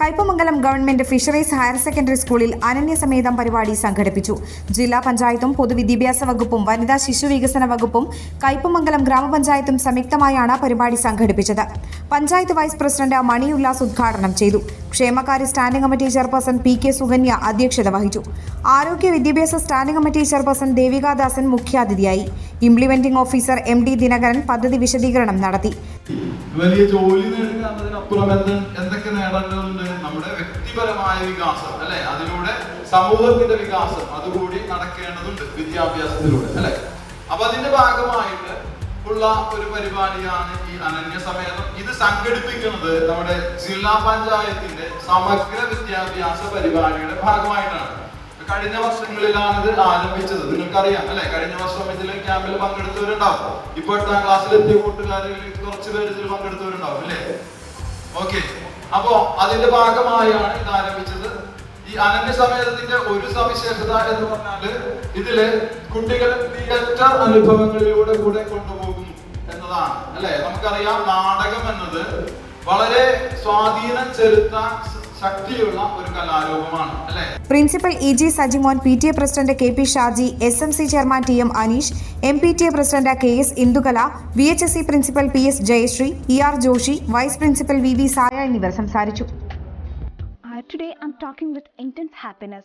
Kaipamangalam government fisheries higher secondary സ്കൂളിൽ അനന്യസമേതം പരിപാടി സംഘടിപ്പിച്ചു. ജില്ലാ പഞ്ചായത്തും പൊതുവിദ്യാഭ്യാസ വകുപ്പും വനിതാ ശിശു വികസന വകുപ്പും കയ്പമംഗലം ഗ്രാമപഞ്ചായത്തും സംയുക്തമായാണ് പരിപാടി സംഘടിപ്പിച്ചത്. പഞ്ചായത്ത് വൈസ് പ്രസിഡന്റ് മണി ഉല്ലാസ് ഉദ്ഘാടനം ചെയ്തു. ക്ഷേമകാര്യ standing committee chairperson P K Sukanya അധ്യക്ഷത വഹിച്ചു. ആരോഗ്യ വിദ്യാഭ്യാസ സ്റ്റാൻഡിംഗ് കമ്മിറ്റി ചെയർപേഴ്സൺ ദേവികാദാസൻ മുഖ്യാതിഥിയായി. Implementing officer M D Dinakaran പദ്ധതി വിശദീകരണം നടത്തി. വലിയ ജോലി നേടുക എന്നതിനപ്പുറം എന്ത് എന്തൊക്കെ നേടേണ്ടതുണ്ട്? നമ്മുടെ വ്യക്തിപരമായ വികാസം അല്ലെ? അതിലൂടെ സമൂഹത്തിന്റെ വികാസം അതുകൂടി നടക്കേണ്ടതുണ്ട് വിദ്യാഭ്യാസത്തിലൂടെ അല്ലെ? അപ്പൊ അതിന്റെ ഭാഗമായിട്ട് ഉള്ള ഒരു പരിപാടിയാണ് ഈ അനന്യ സമേതം. ഇത് സംഘടിപ്പിക്കുന്നത് നമ്മുടെ ജില്ലാ പഞ്ചായത്തിന്റെ സമഗ്ര വിദ്യാഭ്യാസ പരിപാടിയുടെ ഭാഗമായിട്ടാണ്. കഴിഞ്ഞ വർഷങ്ങളിലാണ് ഇത് ആരംഭിച്ചത്. നിങ്ങൾക്കറിയാം അല്ലെ? കഴിഞ്ഞ വർഷം ഇതിൽ ക്യാമ്പിൽ പങ്കെടുത്തവരുണ്ടാവും. ഇപ്പൊ എട്ടാം ക്ലാസ്സിൽ എത്തിയ കൂട്ടുകാരിൽ കുറച്ച് പേര് ഇതിൽ പങ്കെടുത്തവരുണ്ടാവും അല്ലേ? ഓക്കെ. അപ്പോ അതിന്റെ ഭാഗമായാണ് ഇത് ആരംഭിച്ചത്. ഈ അനന്യ സമേതത്തിന്റെ ഒരു സവിശേഷത എന്ന് പറഞ്ഞാൽ ഇതിൽ കുട്ടികളെ തിയേറ്റർ അനുഭവങ്ങളിലൂടെ കൂടെ കൊണ്ടുപോകുന്നു എന്നതാണ് അല്ലെ? നമുക്കറിയാം നാടകം എന്നത് വളരെ സ്വാധീനം ചെലുത്താൻ ശക്തിയുള്ള ഒരു കലാരൂപമാണ് അല്ലെ? Principal E G Sajimon P T A president K P Shaji S M C chairman T M Aneesh M P T A president K S Indukala V H S C principal P S Jayasree E R Joshi vice principal V V Saya എന്നിവർ സംസാരിച്ചു. Today today I'm talking with intense happiness